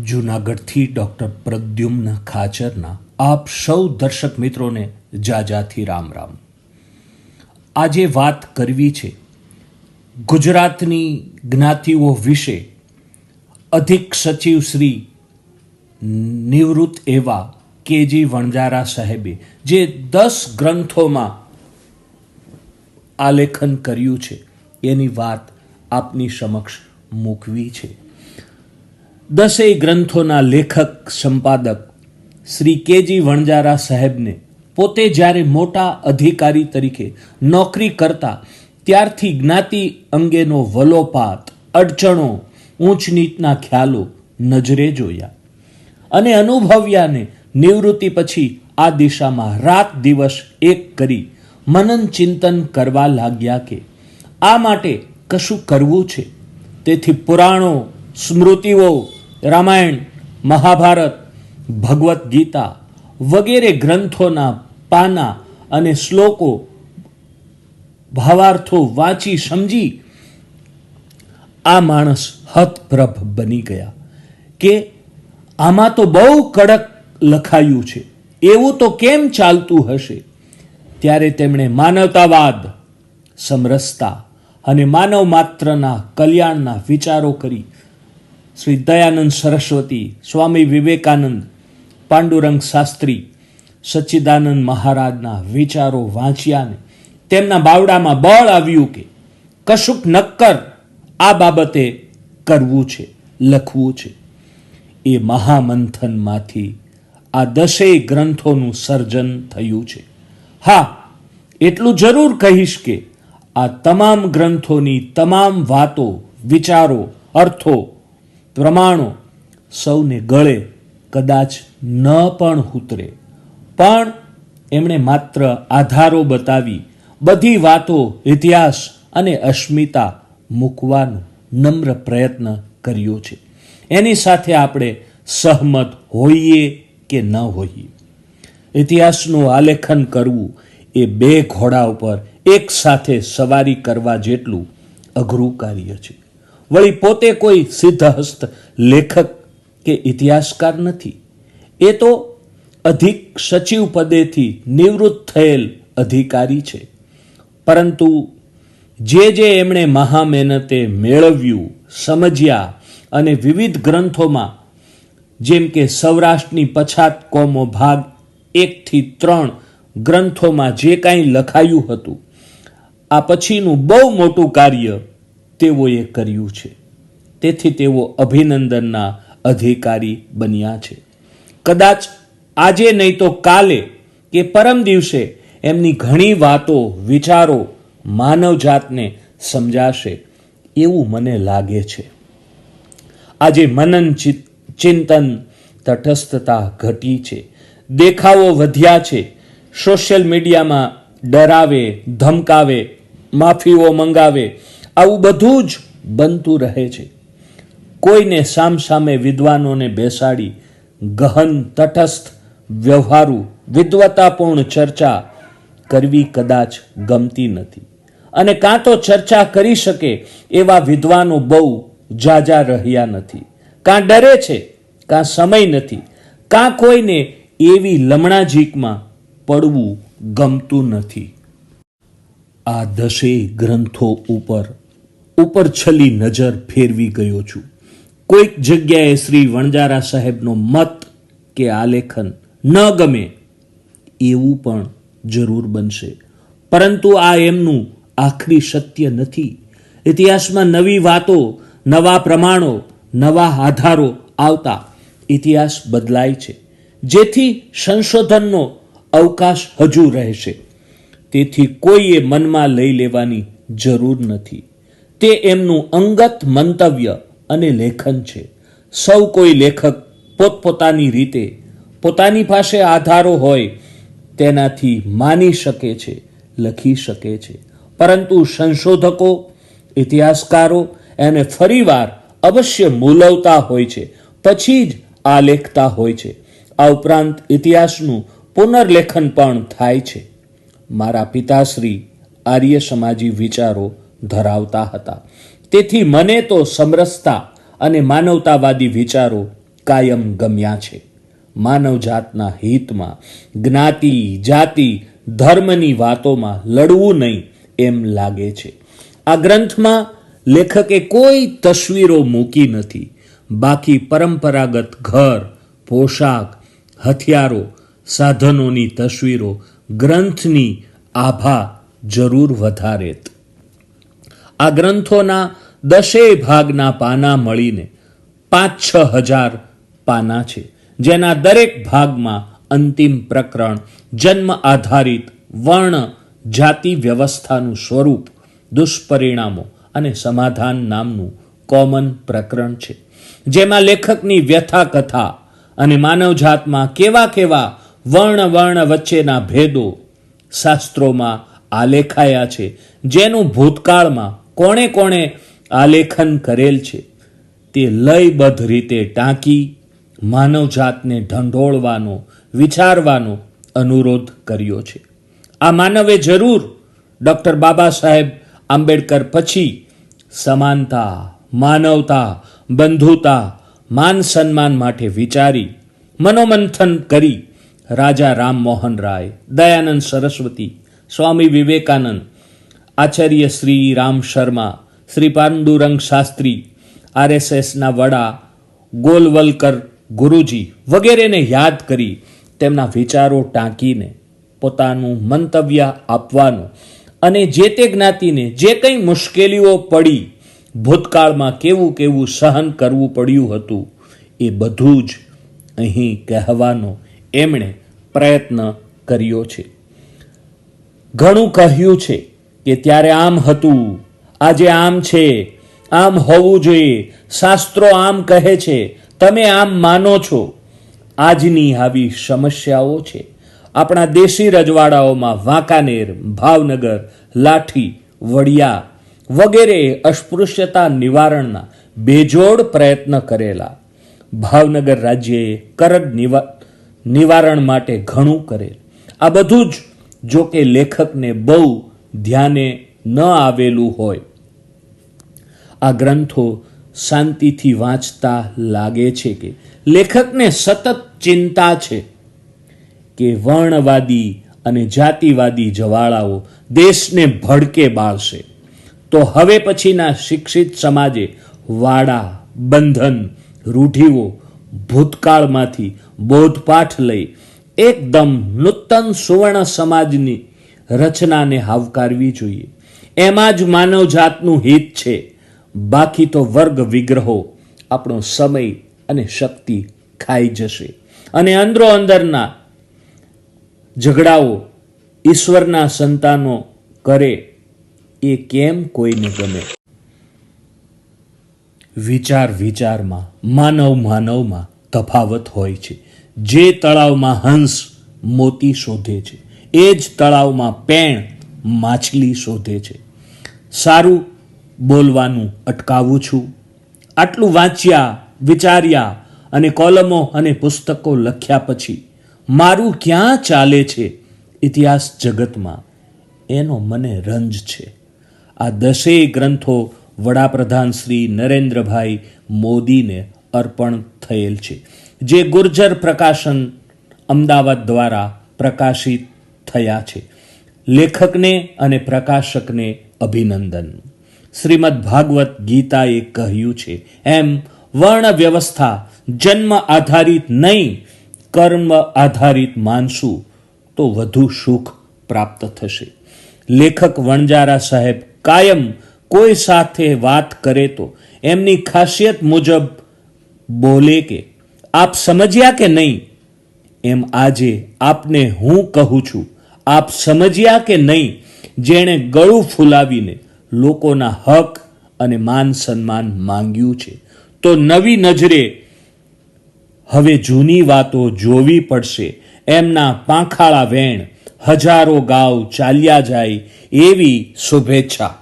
જૂનાગઢથી doctor Pradyumna ખાચરના આપ સૌ દર્શક મિત્રોને જાજાથી રામ રામ. આજે વાત કરવી છે ગુજરાતની જ્ઞાતિઓ વિશે અધિક સચિવ શ્રી નિવૃત્ત એવા કેજી વણજારા સાહેબે જે દસ ગ્રંથોમાં આલેખન કર્યું છે એની વાત આપની સમક્ષ મૂકવી છે. દસેય ગ્રંથોના લેખક, સંપાદક શ્રી કેજી વણજારા સાહેબને પોતે જ્યારે મોટા અધિકારી તરીકે નોકરી કરતા, ત્યારથી જ્ઞાતિ અંગેનો વલોપાત, અડચણો ઊંચ નીચના ખ્યાલો નજરે જોયા અને અનુભવ્યાને નિવૃત્તિ પછી આ દિશામાં રાત દિવસ એક કરી મનન ચિંતન કરવા લાગ્યા કે આ માટે કશું કરવું છે? તેથી પુરાણો, સ્મૃતિઓ રામાયણ, મહાભારત, ભગવદ્ ગીતા વગેરે ગ્રંથોના પાના અને શ્લોકો ભાવાર્થો વાંચી સમજી આ માણસ હતપ્રભ બની ગયા. કે આમાં તો બહુ કડક લખાયું છે. એવું તો કેમ ચાલતું હશે? ત્યારે તેમણે માનવતાવાદ, સમરસતા અને માનવ માત્રના કલ્યાણના વિચારો કરી શ્રી દયાનંદ સરસ્વતી, સ્વામી વિવેકાનંદ, પાંડુરંગ શાસ્ત્રી, સચ્ચિદાનંદ મહારાજના વિચારો વાંચ્યાને તેમના બાવડામાં બળ આવ્યું કે કશુંક નક્કર આ બાબતે કરવું છે, લખવું છે. એ મહામંથનમાંથી આ દસેય ગ્રંથોનું સર્જન થયું છે. હા, એટલું જરૂર કહીશ કે આ તમામ ગ્રંથોની તમામ વાતો, વિચારો, અર્થો પ્રમાણો સૌને ગળે, કદાચ ન પણ ઉતરે પણ એમણે માત્ર આધારો બતાવી બધી વાતો, ઇતિહાસ અને અસ્મિતા મૂકવાનો નમ્ર પ્રયત્ન કર્યો છે. એની સાથે આપણે સહમત હોઈએ કે ન હોઈએ? ઇતિહાસનું આલેખન કરવું એ બે ઘોડા ઉપર એક સાથે સવારી કરવા જેટલું અઘરું કાર્ય છે. વળી પોતે કોઈ સિદ્ધહસ્ત લેખક કે ઇતિહાસકાર નથી. એ તો અધિક સચિવ પદેથી નિવૃત્ત થયેલ અધિકારી છે. પરંતુ જે જે એમણે મહા મહેનતે મેળવ્યું, સમજ્યા અને વિવિધ ગ્રંથોમાં, જેમ કે સૌરાષ્ટ્રની પછાત કોમો ભાગ એકથી ત્રણ ગ્રંથોમાં જે કાંઈ લખાયું હતું, આ પછીનું બહુ મોટું કાર્ય તેઓએ કર્યું છે. તેથી તેઓ અભિનંદનના અધિકારી બન્યા છે. કદાચ આજે નહીં તો કાલે કે પરમ દિવસે એમની ઘણી વાતો, વિચારો માનવજાતને સમજાશે એવું મને લાગે છે. આજે મનન ચિત- ચિંતન તટસ્થતા ઘટી છે. દેખાવો વધ્યા છે. સોશિયલ મીડિયામાં ડરાવે, ધમકાવે, માફીઓ મંગાવે આવું બધું જ બનતું રહે છે. કોઈને સામસામે વિદ્વાનોને બેસાડી ગહન, તટસ્થ, વ્યવહારુ વિદ્વતાપૂર્ણ ચર્ચા કરવી કદાચ ગમતી નથી. અને કાં તો ચર્ચા કરી શકે એવા વિદ્વાનો બહુ જાજા રહ્યા નથી. કાં ડરે છે, કાં સમય નથી. કાં કોઈને એવી લમણાજીકમાં પડવું ગમતું નથી. આ દસેય ગ્રંથો ઉપર ઉપર છલી નજર ફેરવી ગયો છું. કોઈક જગ્યાએ શ્રી વણજારા સાહેબનો મત કે આલેખન ન ગમે એવું પણ જરૂર બનશે. પરંતુ આ એમનું આખરી સત્ય નથી. ઇતિહાસમાં નવી વાતો, નવા પ્રમાણો, નવા આધારો આવતા ઇતિહાસ બદલાય છે. જેથી સંશોધનનો અવકાશ હજુ રહેશે. તેથી કોઈએ મનમાં લઈ લેવાની જરૂર નથી. તે એમનું અંગત મંતવ્ય અને લેખન છે. સૌ કોઈ લેખક પોતપોતાની રીતે પોતાની પાસે આધારો હોય તેનાથી માની શકે છે, લખી શકે છે. પરંતુ સંશોધકો, ઇતિહાસકારો એને ફરીવાર અવશ્ય મૂલવતા હોય છે, પછી જ આ લેખતા હોય છે. આ ઉપરાંત ઇતિહાસનું પુનર્લેખન પણ થાય છે. મારા પિતાશ્રી આર્ય સમાજી વિચારો ધરાવતા હતા. તેથી મને તો સમરસતા અને માનવતાવાદી વિચારો કાયમ ગમ્યા છે. માનવજાતના હિતમાં, જ્ઞાતિ, જાતિ, ધર્મની વાતોમાં લડવું નહીં એમ લાગે છે. આ ગ્રંથમાં લેખકે કોઈ તસવીરો મૂકી નથી. બાકી પરંપરાગત ઘર, પોશાક, હથિયારો, સાધનોની તસવીરો ગ્રંથની આભા જરૂર વધારેત. આ ગ્રંથોના દશેય ભાગના પાના મળીને પાંચ છ હજાર પાના છે, જેના દરેક ભાગમાં અંતિમ પ્રકરણ જન્મ આધારિત વર્ણ જાતિ વ્યવસ્થાનું સ્વરૂપ, દુષ્પરિણામો અને સમાધાન નામનું કોમન પ્રકરણ છે. જેમાં લેખકની વ્યથા કથા અને માનવજાતમાં કેવા કેવા વર્ણ વર્ણ વચ્ચેના ભેદો શાસ્ત્રોમાં આલેખાયા છે, જેનું ભૂતકાળમાં કોણે કોણે આલેખન કરેલ છે? તે લયબદ્ધ રીતે ટાંકી, માનવજાતને ઢંઢોળવાનો, વિચારવાનો અનુરોધ કર્યો છે. આ માનવે જરૂર, ડૉક્ટર બાબા સાહેબ આંબેડકર પછી સમાનતા, માનવતા, બંધુતા, માન સન્માન માટે વિચારી, મનોમંથન કરી રાજા રામમોહન રાય, દયાનંદ સરસ્વતી, સ્વામી વિવેકાનંદ આચાર્ય શ્રી રામ શર્મા, શ્રી પાંડુરંગ શાસ્ત્રી, આરએસએસના વડા, ગોલવલકર ગુરુજી વગેરેને યાદ કરી તેમના વિચારો ટાંકીને પોતાનું મંતવ્ય આપવાનું અને જે તે જ્ઞાતિને જે કંઈ મુશ્કેલીઓ પડી, ભૂતકાળમાં કેવું કેવું સહન કરવું પડ્યું હતું, એ બધું જ અહીં કહેવાનો એમણે પ્રયત્ન કર્યો છે. ઘણું કહ્યું છે કે ત્યારે આમ હતું, આજે આમ છે, આમ હોવું જોઈએ, શાસ્ત્રો આમ કહે છે, તમે આમ માનો છો. આજની આવી સમસ્યાઓ છે. આપણા દેશી રજવાડાઓમાં વાંકાનેર, ભાવનગર, લાઠી, વડિયા વગેરે અસ્પૃશ્યતા નિવારણના બેજોડ પ્રયત્ન કરેલા. ભાવનગર રાજ્યએ નિવા, નિવારણ માટે ઘણું કરેલ. આ બધું જ જો કે લેખકને બહુ ધ્યાને ન આવેલું હોય. આ ગ્રંથો શાંતિથી વાંચતા લાગે છે કે લેખકને સતત ચિંતા છે કે વર્ણવાદી અને જાતિવાદી જવાળાઓ દેશને ભડકે બાળશે. તો હવે પછીના શિક્ષિત સમાજે વાડા, બંધન, રૂઢિઓ, ભૂતકાળમાંથી બોધપાઠ લઈ એકદમ નૂતન સુવર્ણ સમાજની રચનાને આવકારવી જોઈએ. એમાં જ માનવજાતનું હિત છે. બાકી તો વર્ગ વિગ્રહો, આપણો સમય અને શક્તિ ખાઈ જશે. અને અંદરો અંદરના ઝઘડાઓ ઈશ્વરના સંતાનો કરે એ કેમ કોઈને ગમે? વિચાર વિચારમાં, માનવ માનવમાં તફાવત હોય છે. જે તળાવમાં હંસ મોતી શોધે છે. એ જ તળાવમાં પેણ માછલી શોધે છે. સારું બોલવાનું અટકાવું છું. આટલું વાંચ્યા, વિચાર્યા અને કોલમો અને પુસ્તકો લખ્યા પછી મારું ક્યાં ચાલે છે ઇતિહાસ જગતમાં? એનો મને રંજ છે. આ દસેય ગ્રંથો વડાપ્રધાન શ્રી નરેન્દ્રભાઈ મોદીને અર્પણ થયેલ છે, જે ગુર્જર પ્રકાશન અમદાવાદ દ્વારા પ્રકાશિત થયા છે. લેખકને અને પ્રકાશકને અભિનંદન. શ્રીમદ ભાગવત ગીતાએ કહ્યું છે, એમ વર્ણ વ્યવસ્થા જન્મ આધારિત નહીં, કર્મ આધારિત માનશું તો વધુ સુખ પ્રાપ્ત થશે. લેખક વણજારા સાહેબ કાયમ કોઈ સાથે વાત કરે તો એમની ખાસિયત મુજબ બોલે કે, આપ સમજ્યા કે નહીં? એમ આજે આપને હું કહું છું આપ સમજ્યા કે નહીં? જેણે ગળું ફૂલાવીને લોકોના હક અને માન સન્માન માંગ્યું છે. તો નવી નજરે હવે જૂની વાતો જોવી પડશે. એમના પાંખાળા વેણ હજારો ગાવ ચાલ્યા જાય એવી શુભેચ્છા.